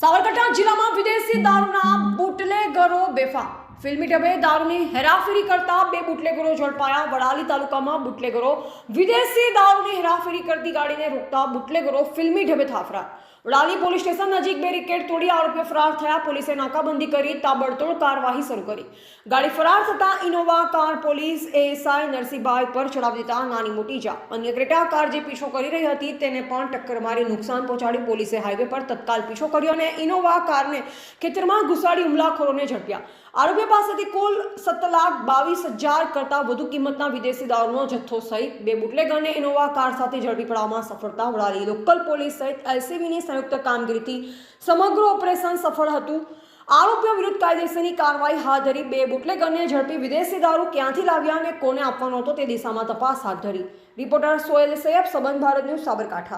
સાબરકાંઠા જિલ્લામાં વિદેશી દારૂના બુટલેગરો બેફામ. ફિલ્મી ઢબે દારૂની હેરાફેરી કરતા બે બુટલેગરો ઝડપાયા. વડાલી તાલુકામાં બુટલેગરો વિદેશી દારૂની હેરાફેરી કરતી ગાડીને રોકતા બુટલેગરો ફિલ્મી ઢબે થાફરા. વડાલી પોલીસ સ્ટેશન નજીક બેરિકેડ તોડી આરોપીઓ ફરાર થયા. પોલીસે નાકાબંધી કરી, તાબડતોડ કાર્યવાહી શરૂ કરી. ગાડી ફરાર થતા Innova car police ASI Narsinhbhai પર ચડાવી દેતા નાની મોટી જા અન્ય ક્રેટા કાર જે પીછો કરી રહી હતી તેને પણ ટક્કર મારી નુકસાન પહોંચાડી પોલીસે હાઈવે પર તત્કાલ પીછો કર્યો અને ઇનોવા કારને ખેતરમાં ઘુસાડી હુમલાખોરોને ઝડપ્યા. આરોપીઓ પાસેથી કુલ સત્ત લાખ બાવીસ હજાર કરતાં વધુ કિંમતના વિદેશી દારૂનો જથ્થો સહિત બે બુટલેગરને ઇનોવા કાર સાથે ઝડપી પડવામાં સફળતા ઉડાડી. લોકલ પોલીસ સહિત એલસીબીની સંયુક્ત કામગીરીથી સમગ્ર ઓપરેશન સફળ હતું. આરોપીઓ વિરુદ્ધ કાયદેસરની કાર્યવાહી હાથ ધરી બે બુટલેગરને ઝડપી વિદેશી દારૂ ક્યાંથી લાવ્યા અને કોને આપવાનો હતો તે દિશામાં તપાસ હાથ ધરી. રિપોર્ટર સોએલ સૈયબ સંબંધ ભારત ન્યૂઝ સાબરકાંઠા.